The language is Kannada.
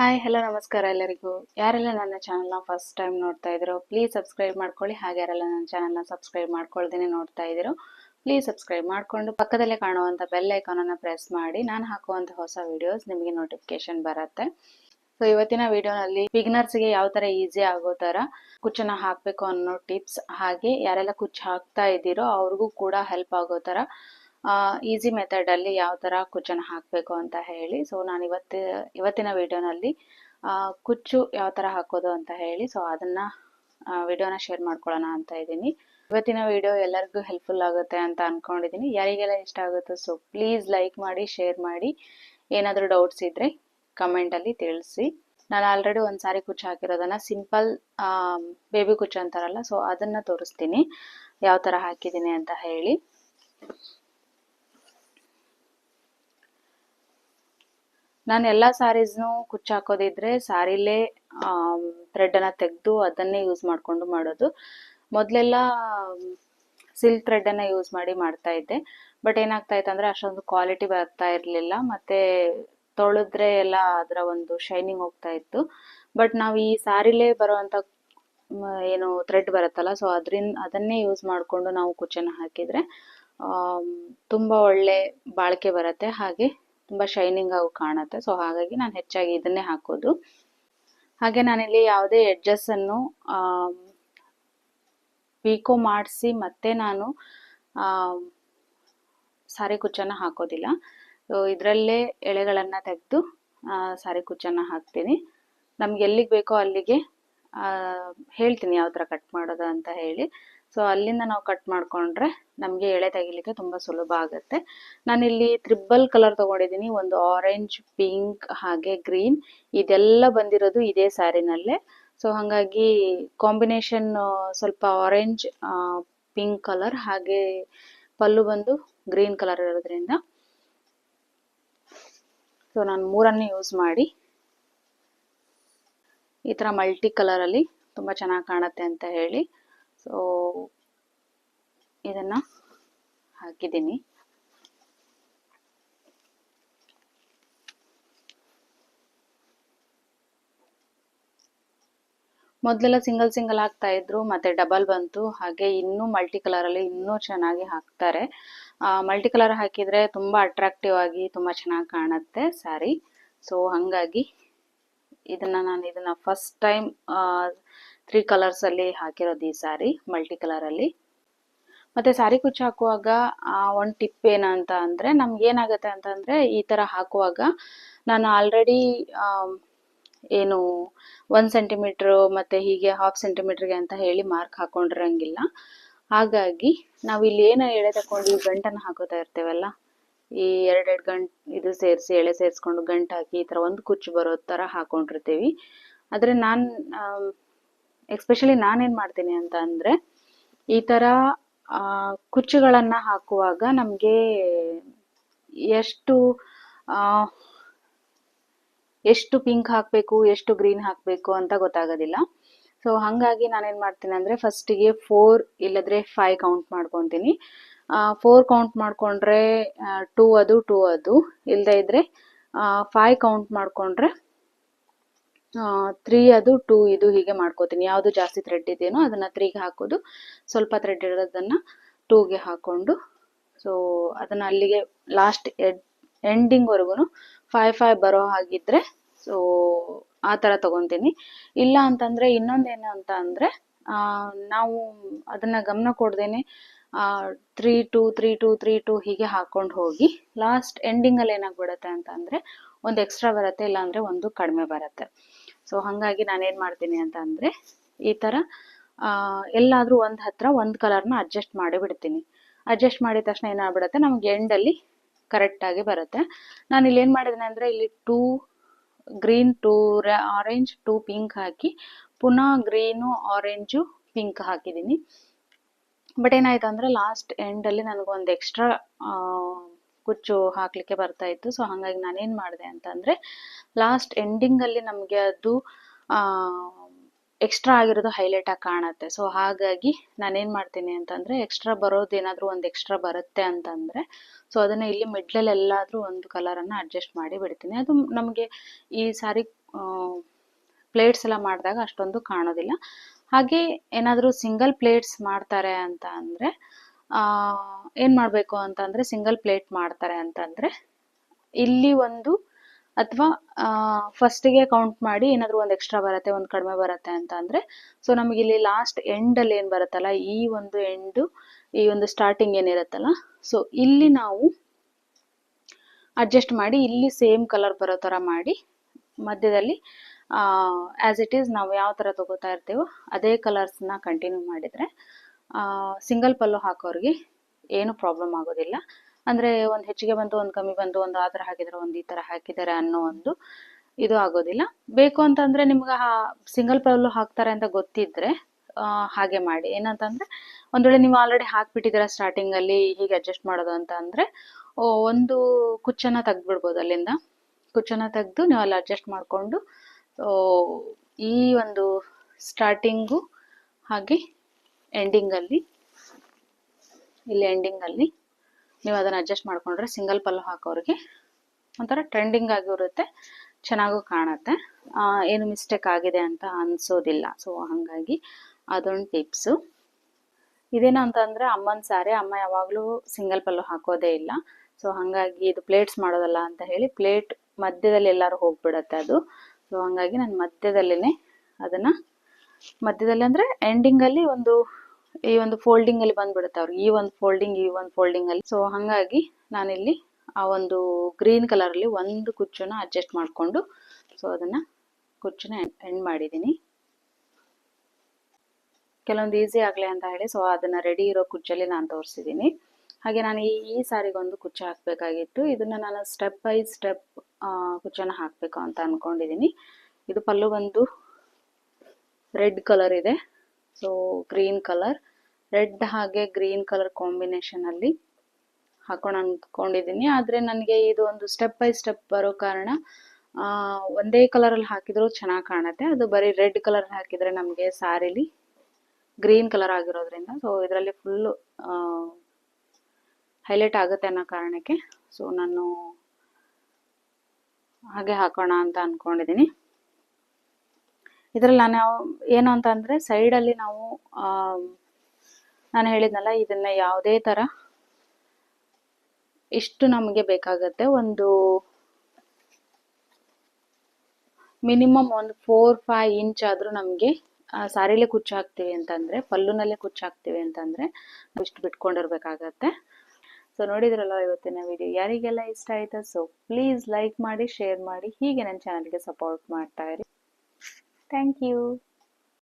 ಹಾಯ್ ಹಲೋ ನಮಸ್ಕಾರ ಎಲ್ಲರಿಗೂ. ಯಾರೆಲ್ಲ ನನ್ನ ಚಾನಲ್ನ ಫಸ್ಟ್ ಟೈಮ್ ನೋಡ್ತಾ ಇದ್ದೀರೋ ಪ್ಲೀಸ್ ಸಬ್ಸ್ಕ್ರೈಬ್ ಮಾಡ್ಕೊಳ್ಳಿ. ಹಾಗೆ ಯಾರೆಲ್ಲ ನನ್ನ ಚಾನಲ್ನ ಸಬ್ಸ್ಕ್ರೈಬ್ ಮಾಡ್ಕೊಳ್ದೇನೆ ನೋಡ್ತಾ ಇದ್ರು ಪ್ಲೀಸ್ ಸಬ್ಸ್ಕ್ರೈಬ್ ಮಾಡಿಕೊಂಡು ಪಕ್ಕದಲ್ಲೇ ಕಾಣುವಂಥ ಬೆಲ್ ಐಕಾನನ್ನು ಪ್ರೆಸ್ ಮಾಡಿ. ನಾನು ಹಾಕುವಂಥ ಹೊಸ ವಿಡಿಯೋಸ್ ನಿಮಗೆ ನೋಟಿಫಿಕೇಶನ್ ಬರುತ್ತೆ. ಸೊ ಇವತ್ತಿನ ವಿಡಿಯೋನಲ್ಲಿ ಬಿಗಿನರ್ಸ್ಗೆ ಯಾವ ಥರ ಈಸಿ ಆಗೋ ಥರ ಕುಚ್ಚನ್ನು ಹಾಕಬೇಕು ಅನ್ನೋ ಟಿಪ್ಸ್ ಹಾಗೆ ಯಾರೆಲ್ಲ ಕುಚ್ಚು ಹಾಕ್ತಾ ಇದ್ದೀರೋ, ಅವ್ರಿಗೂ ಕೂಡ ಹೆಲ್ಪ್ ಆಗೋ ಥರ ಈಸಿ ಮೆಥಡಲ್ಲಿ ಯಾವ ತರ ಕುಚ್ಚನ್ನು ಹಾಕಬೇಕು ಅಂತ ಹೇಳಿ. ಸೊ ನಾನು ಇವತ್ತು, ಇವತ್ತಿನ ವಿಡಿಯೋನಲ್ಲಿ ಕುಚ್ಚು ಯಾವ ತರ ಹಾಕೋದು ಅಂತ ಹೇಳಿ. ಸೊ ಅದನ್ನ ವಿಡಿಯೋನ ಶೇರ್ ಮಾಡ್ಕೊಳ್ಳೋಣ ಅಂತ ಇದ್ದೀನಿ. ಇವತ್ತಿನ ವಿಡಿಯೋ ಎಲ್ಲರಿಗೂ ಹೆಲ್ಪ್ಫುಲ್ ಆಗುತ್ತೆ ಅಂತ ಅಂದ್ಕೊಂಡಿದ್ದೀನಿ ಯಾರಿಗೆಲ್ಲ ಇಷ್ಟ ಆಗುತ್ತೋ ಸೊ ಪ್ಲೀಸ್ ಲೈಕ್ ಮಾಡಿ ಶೇರ್ ಮಾಡಿ. ಏನಾದರೂ ಡೌಟ್ಸ್ ಇದ್ದರೆ ಕಮೆಂಟಲ್ಲಿ ತಿಳಿಸಿ. ನಾನು ಆಲ್ರೆಡಿ ಒಂದು ಸಾರಿ ಕುಚ್ಚು ಹಾಕಿರೋದನ್ನ ಸಿಂಪಲ್ ಬೇಬಿ ಕುಚ್ಚು ಅಂತಾರಲ್ಲ ಸೊ ಅದನ್ನ ತೋರಿಸ್ತೀನಿ. ಯಾವ ತರ ಹಾಕಿದ್ದೀನಿ ಅಂತ ಹೇಳಿ. ನಾನು ಎಲ್ಲ ಸ್ಯಾರೀಸ್ನು ಕುಚ್ಚು ಹಾಕೋದಿದ್ರೆ ಸ್ಯಾರಿಲೇ ಥ್ರೆಡನ್ನು ತೆಗೆದು ಅದನ್ನೇ ಯೂಸ್ ಮಾಡಿಕೊಂಡು ಮಾಡೋದು. ಮೊದಲೆಲ್ಲ ಸಿಲ್ಕ್ ಥ್ರೆಡನ್ನು ಯೂಸ್ ಮಾಡಿ ಮಾಡ್ತಾ ಇದ್ದೆ. ಬಟ್ ಏನಾಗ್ತಾ ಇತ್ತು ಅಂದರೆ ಅಷ್ಟೊಂದು ಕ್ವಾಲಿಟಿ ಬರ್ತಾ ಇರಲಿಲ್ಲ. ಮತ್ತು ತೊಳೆದ್ರೆ ಎಲ್ಲ ಅದರ ಒಂದು ಶೈನಿಂಗ್ ಹೋಗ್ತಾ ಇತ್ತು. ಬಟ್ ನಾವು ಈ ಸ್ಯಾರಿಲೇ ಬರುವಂಥ ಏನು ಥ್ರೆಡ್ ಬರುತ್ತಲ್ಲ ಸೊ ಅದರಿಂದ ಅದನ್ನೇ ಯೂಸ್ ಮಾಡಿಕೊಂಡು ನಾವು ಕುಚ್ಚನ್ನು ಹಾಕಿದರೆ ತುಂಬ ಒಳ್ಳೆ ಬಾಳಿಕೆ ಬರುತ್ತೆ. ಹಾಗೆ ತುಂಬ ಶೈನಿಂಗ್ ಆಗಿ ಕಾಣುತ್ತೆ. ಸೊ ಹಾಗಾಗಿ ನಾನು ಹೆಚ್ಚಾಗಿ ಇದನ್ನೇ ಹಾಕೋದು. ಹಾಗೆ ನಾನಿಲ್ಲಿ ಯಾವುದೇ ಎಡ್ಜಸ್ಸನ್ನು ಪೀಕೋ ಮಾಡಿಸಿ ಮತ್ತೆ ನಾನು ಸಾರಿ ಕುಚ್ಚನ್ನು ಹಾಕೋದಿಲ್ಲ. ಇದರಲ್ಲೇ ಎಳೆಗಳನ್ನು ತೆಗೆದು ಸಾರಿ ಕುಚ್ಚನ್ನು ಹಾಕ್ತೀನಿ. ನಮ್ಗೆ ಎಲ್ಲಿಗೆ ಬೇಕೋ ಅಲ್ಲಿಗೆ ಹೇಳ್ತೀನಿ ಯಾವ ಥರ ಕಟ್ ಮಾಡೋದು ಅಂತ ಹೇಳಿ. ಸೊ ಅಲ್ಲಿಂದ ನಾವು ಕಟ್ ಮಾಡಿಕೊಂಡ್ರೆ ನಮಗೆ ಎಳೆ ತೆಗಿಲಿಕ್ಕೆ ತುಂಬ ಸುಲಭ ಆಗುತ್ತೆ. ನಾನಿಲ್ಲಿ ತ್ರಿಬಲ್ ಕಲರ್ ತೊಗೊಂಡಿದ್ದೀನಿ. ಒಂದು ಆರೆಂಜ್ ಪಿಂಕ್ ಹಾಗೆ ಗ್ರೀನ್ ಇದೆಲ್ಲ ಬಂದಿರೋದು ಇದೇ ಸ್ಯಾರಿನಲ್ಲೇ ಸೊ ಹಾಗಾಗಿ ಕಾಂಬಿನೇಷನ್ ಸ್ವಲ್ಪ ಆರೆಂಜ್ ಪಿಂಕ್ ಕಲರ್ ಹಾಗೆ ಪಲ್ಲು ಬಂದು ಗ್ರೀನ್ ಕಲರ್ ಇರೋದ್ರಿಂದ. ಸೊ ನಾನು ಮೂರನ್ನು ಯೂಸ್ ಮಾಡಿ. ಈ ಥರ ಮಲ್ಟಿ ಕಲರಲ್ಲಿ ತುಂಬ ಚೆನ್ನಾಗಿ ಕಾಣುತ್ತೆ ಅಂತ ಹೇಳಿ. ಸೊ ಇದನ್ನು ಹಾಕಿದ್ದೀನಿ. ಮೊದಲೆಲ್ಲ ಸಿಂಗಲ್ ಸಿಂಗಲ್ ಹಾಕ್ತಾ ಇದ್ರು, ಮತ್ತೆ ಡಬಲ್ ಬಂತು. ಹಾಗೆ ಇನ್ನೂ ಮಲ್ಟಿ ಕಲರ್ ಅಲ್ಲಿ ಇನ್ನೂ ಚೆನ್ನಾಗಿ ಹಾಕ್ತಾರೆ. ಮಲ್ಟಿ ಕಲರ್ ಹಾಕಿದ್ರೆ ತುಂಬಾ ಅಟ್ರಾಕ್ಟಿವ್ ಆಗಿ ತುಂಬಾ ಚೆನ್ನಾಗಿ ಕಾಣುತ್ತೆ ಸ್ಯಾರಿ ಸೊ ಹಾಗಾಗಿ ಇದನ್ನ ನಾನು ಇದನ್ನ ಫಸ್ಟ್ ಟೈಮ್ ತ್ರೀ ಕಲರ್ಸಲ್ಲಿ ಹಾಕಿರೋದು ಈ ಸಾರಿ ಮಲ್ಟಿ ಕಲರ್ ಅಲ್ಲಿ. ಮತ್ತೆ ಸಾರಿ ಕುಚ್ಚು ಹಾಕುವಾಗ ಒಂದು ಟಿಪ್ ಏನಂತ ಅಂದ್ರೆ ನಮ್ಗೆ ಏನಾಗುತ್ತೆ ಅಂತಂದರೆ ಈ ತರ ಹಾಕುವಾಗ ನಾನು ಆಲ್ರೆಡಿ ಏನು ಒಂದು ಸೆಂಟಿಮೀಟ್ರು ಮತ್ತೆ ಹೀಗೆ ಹಾಫ್ ಸೆಂಟಿಮೀಟರ್ಗೆ ಅಂತ ಹೇಳಿ ಮಾರ್ಕ್ ಹಾಕೊಂಡಿರಂಗಿಲ್ಲ. ಹಾಗಾಗಿ ನಾವು ಇಲ್ಲಿ ಏನು ಎಳೆ ತಕೊಂಡು ಗಂಟನ್ನು ಹಾಕೋತಾ ಇರ್ತೇವಲ್ಲ, ಈ ಎರಡೆರಡು ಗಂಟು ಇದು ಸೇರಿಸಿ, ಎಳೆ ಸೇರಿಸ್ಕೊಂಡು ಗಂಟು ಹಾಕಿ ಈ ಥರ ಒಂದು ಕುಚ್ಚು ಬರೋ ಥರ ಹಾಕೊಂಡಿರ್ತೀವಿ. ಆದರೆ ನಾನು ಎಕ್ಸ್ಪೆಷಲಿ ನಾನೇನು ಮಾಡ್ತೀನಿ ಅಂತ ಅಂದರೆ, ಈ ಥರ ಕುಚ್ಚುಗಳನ್ನು ಹಾಕುವಾಗ ನಮಗೆ ಎಷ್ಟು ಎಷ್ಟು ಪಿಂಕ್ ಹಾಕಬೇಕು, ಎಷ್ಟು ಗ್ರೀನ್ ಹಾಕಬೇಕು ಅಂತ ಗೊತ್ತಾಗೋದಿಲ್ಲ. ಸೊ ಹಾಗಾಗಿ ನಾನೇನು ಮಾಡ್ತೀನಿ ಅಂದರೆ ಫಸ್ಟಿಗೆ ಫೋರ್ ಇಲ್ಲದ್ರೆ ಫೈವ್ ಕೌಂಟ್ ಮಾಡ್ಕೊತೀನಿ. ಫೋರ್ ಕೌಂಟ್ ಮಾಡಿಕೊಂಡ್ರೆ ಟೂ ಅದು ಟೂ ಅದು. ಇಲ್ಲದೇ ಇದ್ದರೆ ಫೈವ್ ಕೌಂಟ್ ಮಾಡಿಕೊಂಡ್ರೆ ತ್ರೀ ಅದು ಟೂ ಇದು ಹೀಗೆ ಮಾಡ್ಕೋತೀನಿ. ಯಾವುದು ಜಾಸ್ತಿ ಥ್ರೆಡ್ ಇದೆಯೋ ಅದನ್ನು ತ್ರೀಗೆ ಹಾಕೋದು. ಸ್ವಲ್ಪ ಥ್ರೆಡ್ ಇರೋದನ್ನು ಟೂಗೆ ಹಾಕ್ಕೊಂಡು ಸೊ ಅದನ್ನು ಅಲ್ಲಿಗೆ ಲಾಸ್ಟ್ ಎಡ್ ಎಂಡಿಂಗ್ವರೆಗೂ ಫೈವ್ ಫೈವ್ ಬರೋ ಹಾಗಿದ್ರೆ ಸೊ ಆ ಥರ ತೊಗೊತೀನಿ. ಇಲ್ಲ ಅಂತಂದರೆ ಇನ್ನೊಂದೇನು ಅಂತ ಅಂದರೆ ನಾವು ಅದನ್ನು ಗಮನ ಕೊಡ್ದೇನೆ three two three two three two ಹೀಗೆ ಹಾಕ್ಕೊಂಡು ಹೋಗಿ ಲಾಸ್ಟ್ ಎಂಡಿಂಗಲ್ಲಿ ಏನಾಗ್ಬಿಡುತ್ತೆ ಅಂತ ಒಂದು ಎಕ್ಸ್ಟ್ರಾ ಬರುತ್ತೆ, ಇಲ್ಲಾಂದರೆ ಒಂದು ಕಡಿಮೆ ಬರುತ್ತೆ. ಸೊ ಹಾಗಾಗಿ ನಾನೇನು ಮಾಡ್ತೀನಿ ಅಂತ ಅಂದರೆ, ಈ ಥರ ಎಲ್ಲಾದರೂ ಒಂದು ಹತ್ರ ಒಂದು ಕಲರ್ನ ಅಡ್ಜಸ್ಟ್ ಮಾಡಿಬಿಡ್ತೀನಿ ಅಡ್ಜಸ್ಟ್ ಮಾಡಿದ ತಕ್ಷಣ ಏನಾಗ್ಬಿಡುತ್ತೆ? ನಮ್ಗೆ ಎಂಡಲ್ಲಿ ಕರೆಕ್ಟಾಗಿ ಬರುತ್ತೆ. ನಾನು ಇಲ್ಲಿ ಏನು ಮಾಡಿದ್ದೀನಿ ಅಂದರೆ, ಇಲ್ಲಿ two green two orange two pink ಹಾಕಿ, ಪುನಃ ಗ್ರೀನು ಆರೆಂಜು ಪಿಂಕ್ ಹಾಕಿದ್ದೀನಿ. ಬಟ್ ಏನಾಯ್ತು ಅಂದರೆ ಲಾಸ್ಟ್ ಎಂಡಲ್ಲಿ ನನಗೊಂದು ಎಕ್ಸ್ಟ್ರಾ ಕುಚ್ಚು ಹಾಕಲಿಕ್ಕೆ ಬರ್ತಾ ಇತ್ತು. ಸೊ ಹಾಗಾಗಿ ನಾನೇನ್ ಮಾಡಿದೆ ಅಂತಂದರೆ ಲಾಸ್ಟ್ ಎಂಡಿಂಗಲ್ಲಿ ನಮಗೆ ಅದು ಎಕ್ಸ್ಟ್ರಾ ಆಗಿರೋದು ಹೈಲೈಟ್ ಆಗಿ ಕಾಣುತ್ತೆ. ಸೊ ಹಾಗಾಗಿ ನಾನೇನು ಮಾಡ್ತೀನಿ ಅಂತಂದ್ರೆ ಎಕ್ಸ್ಟ್ರಾ ಬರೋದು ಏನಾದರೂ ಒಂದು ಎಕ್ಸ್ಟ್ರಾ ಬರುತ್ತೆ ಅಂತಂದ್ರೆ ಸೊ ಅದನ್ನ ಇಲ್ಲಿ ಮಿಡ್ಲಲ್ಲಿ ಎಲ್ಲಾದ್ರೂ ಒಂದು ಕಲರನ್ನು ಅಡ್ಜಸ್ಟ್ ಮಾಡಿ ಬಿಡ್ತೀನಿ. ಅದು ನಮಗೆ ಈ ಸಾರಿ ಪ್ಲೇಟ್ಸ್ ಎಲ್ಲ ಮಾಡಿದಾಗ ಅಷ್ಟೊಂದು ಕಾಣೋದಿಲ್ಲ. ಹಾಗೆ ಏನಾದರೂ ಸಿಂಗಲ್ ಪ್ಲೇಟ್ಸ್ ಮಾಡ್ತಾರೆ ಅಂತ ಅಂದರೆ ಏನು ಮಾಡಬೇಕು ಅಂತಂದರೆ ಸಿಂಗಲ್ ಪ್ಲೇಟ್ ಮಾಡ್ತಾರೆ ಅಂತಂದರೆ ಇಲ್ಲಿ ಒಂದು ಅಥವಾ ಫಸ್ಟಿಗೆ ಕೌಂಟ್ ಮಾಡಿ ಏನಾದರೂ ಒಂದು ಎಕ್ಸ್ಟ್ರಾ ಬರುತ್ತೆ, ಒಂದು ಕಡಿಮೆ ಬರುತ್ತೆ ಅಂತ ಅಂದರೆ ಸೊ ನಮಗಿಲ್ಲಿ ಲಾಸ್ಟ್ ಎಂಡಲ್ಲಿ ಏನು ಬರುತ್ತಲ್ಲ, ಈ ಒಂದು ಎಂಡು ಈ ಒಂದು ಸ್ಟಾರ್ಟಿಂಗ್ ಏನಿರುತ್ತಲ್ಲ ಸೊ ಇಲ್ಲಿ ನಾವು ಅಡ್ಜಸ್ಟ್ ಮಾಡಿ ಇಲ್ಲಿ ಸೇಮ್ ಕಲರ್ ಬರೋ ಥರ ಮಾಡಿ ಮಧ್ಯದಲ್ಲಿ ಆ್ಯಸ್ ಇಟ್ ಈಸ್ ನಾವು ಯಾವ ಥರ ತಗೋತಾ ಇರ್ತೀವೋ ಅದೇ ಕಲರ್ಸ್ನ ಕಂಟಿನ್ಯೂ ಮಾಡಿದರೆ ಸಿಂಗಲ್ ಪಲ್ಲು ಹಾಕೋರಿಗೆ ಏನು ಪ್ರಾಬ್ಲಮ್ ಆಗೋದಿಲ್ಲ. ಅಂದರೆ ಒಂದು ಹೆಚ್ಚಿಗೆ ಬಂತು ಒಂದು ಕಮ್ಮಿ ಬಂತು ಒಂದು ಆ ಥರ ಹಾಕಿದರೆ, ಒಂದು ಈ ಥರ ಹಾಕಿದ್ದಾರೆ ಅನ್ನೋ ಒಂದು ಇದು ಆಗೋದಿಲ್ಲ. ಬೇಕು ಅಂತಂದರೆ ನಿಮ್ಗೆ ಸಿಂಗಲ್ ಪಲ್ಲು ಹಾಕ್ತಾರೆ ಅಂತ ಗೊತ್ತಿದ್ರೆ ಹಾಗೆ ಮಾಡಿ. ಏನಂತಂದ್ರೆ ಒಂದ್ ವೇಳೆ ನೀವು ಆಲ್ರೆಡಿ ಹಾಕ್ಬಿಟ್ಟಿದ್ದೀರಾ ಸ್ಟಾರ್ಟಿಂಗ್ ಅಲ್ಲಿ, ಹೀಗೆ ಅಡ್ಜಸ್ಟ್ ಮಾಡೋದು ಅಂತ ಅಂದ್ರೆ ಒಂದು ಕುಚ್ಚನ್ನ ತೆಗ್ದ್ಬಿಡ್ಬೋದು ಅಲ್ಲಿಂದ. ಕುಚ್ಚನ್ನ ತೆಗೆದು ನೀವು ಅಲ್ಲಿ ಅಡ್ಜಸ್ಟ್ ಮಾಡಿಕೊಂಡು ಈ ಒಂದು ಸ್ಟಾರ್ಟಿಂಗು ಹಾಗೆ ಎಂಡಿಂಗಲ್ಲಿ ಇಲ್ಲಿ ಎಂಡಿಂಗಲ್ಲಿ ನೀವು ಅದನ್ನು ಅಡ್ಜಸ್ಟ್ ಮಾಡ್ಕೊಂಡ್ರೆ ಸಿಂಗಲ್ ಪಲ್ಲು ಹಾಕೋರಿಗೆ ಒಂಥರ ಟ್ರೆಂಡಿಂಗ್ ಆಗಿರುತ್ತೆ, ಚೆನ್ನಾಗೂ ಕಾಣುತ್ತೆ. ಏನು ಮಿಸ್ಟೇಕ್ ಆಗಿದೆ ಅಂತ ಅನ್ಸೋದಿಲ್ಲ. ಸೊ ಹಾಗಾಗಿ ಅದೊಂದು ಟಿಪ್ಸು ಇದೇನು ಅಂತಂದ್ರೆ ಅಮ್ಮನ ಸಾರಿ, ಅಮ್ಮ ಯಾವಾಗಲೂ ಸಿಂಗಲ್ ಪಲ್ಲು ಹಾಕೋದೇ ಇಲ್ಲ. ಸೊ ಹಾಗಾಗಿ ಇದು ಪ್ಲೇಟ್ಸ್ ಮಾಡೋದಲ್ಲ ಅಂತ ಹೇಳಿ ಪ್ಲೇಟ್ ಮಧ್ಯದಲ್ಲಿ ಎಲ್ಲರೂ ಹೋಗ್ಬಿಡತ್ತೆ ಅದು. ಸೊ ಹಾಗಾಗಿ ನಾನು ಮಧ್ಯದಲ್ಲೇ ಅದನ್ನ ಮಧ್ಯದಲ್ಲಿ ಅಂದ್ರೆ ಎಂಡಿಂಗ್ ಅಲ್ಲಿ ಒಂದು ಈ ಒಂದು ಫೋಲ್ಡಿಂಗ್ ಅಲ್ಲಿ ಬಂದ್ಬಿಡುತ್ತೆ ಅವ್ರಿಗೆ ಈ ಒಂದು ಫೋಲ್ಡಿಂಗ್ ಈ ಒಂದು ಫೋಲ್ಡಿಂಗ್ ಅಲ್ಲಿ. ಸೊ ಹಾಗಾಗಿ ನಾನಿಲ್ಲಿ ಆ ಒಂದು ಗ್ರೀನ್ ಕಲರ್ ಅಲ್ಲಿ ಒಂದು ಕುಚ್ಚನ್ನ ಅಡ್ಜಸ್ಟ್ ಮಾಡಿಕೊಂಡು ಸೊ ಅದನ್ನ ಕುಚ್ಚನ್ನ ಎಂಡ್ ಮಾಡಿದ್ದೀನಿ. ಕೆಲವೊಂದು ಈಸಿ ಆಗಲಿ ಅಂತ ಹೇಳಿ ಸೊ ಅದನ್ನ ರೆಡಿ ಇರೋ ಕುಚ್ಚಲ್ಲಿ ನಾನು ತೋರಿಸಿದ್ದೀನಿ. ಹಾಗೆ ನಾನು ಈ ಈ ಸಾರಿಗೊಂದು ಕುಚ್ಚ ಹಾಕಬೇಕಾಗಿತ್ತು. ಇದನ್ನ ನಾನು ಸ್ಟೆಪ್ ಬೈ ಸ್ಟೆಪ್ ಕುಚ್ಚನ್ನ ಹಾಕಬೇಕು ಅಂತ ಅನ್ಕೊಂಡಿದ್ದೀನಿ. ಇದು ಪಲ್ಲು ಬಂದು ರೆಡ್ ಕಲರ್ ಇದೆ. ಸೊ ಗ್ರೀನ್ ಕಲರ್ ರೆಡ್ ಹಾಗೆ ಗ್ರೀನ್ ಕಲರ್ ಕಾಂಬಿನೇಷನ್ ಅಲ್ಲಿ ಹಾಕೋಣ ಅಂದ್ಕೊಂಡಿದ್ದೀನಿ ಆದರೆ ನನಗೆ ಇದು ಒಂದು ಸ್ಟೆಪ್ ಬೈ ಸ್ಟೆಪ್ ಬರೋ ಕಾರಣ ಒಂದೇ ಕಲರಲ್ಲಿ ಹಾಕಿದ್ರು ಚೆನ್ನಾಗಿ ಕಾಣುತ್ತೆ. ಅದು ಬರೀ ರೆಡ್ ಕಲರ್ ಹಾಕಿದ್ರೆ ನಮಗೆ ಸಾರಿಲಿ ಗ್ರೀನ್ ಕಲರ್ ಆಗಿರೋದ್ರಿಂದ ಸೊ ಇದರಲ್ಲಿ ಫುಲ್ಲು ಹೈಲೈಟ್ ಆಗುತ್ತೆ ಅನ್ನೋ ಕಾರಣಕ್ಕೆ ಸೊ ನಾನು ಹಾಗೆ ಹಾಕೋಣ ಅಂತ ಅನ್ಕೊಂಡಿದ್ದೀನಿ ಇದರಲ್ಲಿ ನಾನು ಏನು ಅಂತ ಅಂದರೆ ಸೈಡಲ್ಲಿ ನಾವು ನಾನು ಹೇಳಿದ್ನಲ್ಲ, ಇದನ್ನ ಯಾವುದೇ ತರ ಇಷ್ಟು ನಮಗೆ ಬೇಕಾಗತ್ತೆ. ಒಂದು ಮಿನಿಮಮ್ ಒಂದು ಫೋರ್ ಫೈವ್ ಇಂಚ್ ಆದರೂ ನಮಗೆ ಸಾರಿಲೇ ಕುಚ್ಚು ಹಾಕ್ತೀವಿ ಅಂತಂದರೆ, ಪಲ್ಲುನಲ್ಲೇ ಕುಚ್ಚು ಹಾಕ್ತೀವಿ ಅಂತಂದರೆ ಇಷ್ಟು ಬಿಟ್ಕೊಂಡಿರ್ಬೇಕಾಗತ್ತೆ. ಸೊ ನೋಡಿದ್ರಲ್ಲ ಇವತ್ತಿನ ವಿಡಿಯೋ ಯಾರಿಗೆಲ್ಲ ಇಷ್ಟ ಆಯ್ತಾ ಸೊ ಪ್ಲೀಸ್ ಲೈಕ್ ಮಾಡಿ ಶೇರ್ ಮಾಡಿ, ಹೀಗೆ ನನ್ನ ಚಾನಲ್ಗೆ ಸಪೋರ್ಟ್ ಮಾಡ್ತಾ ಇರಿ. Thank you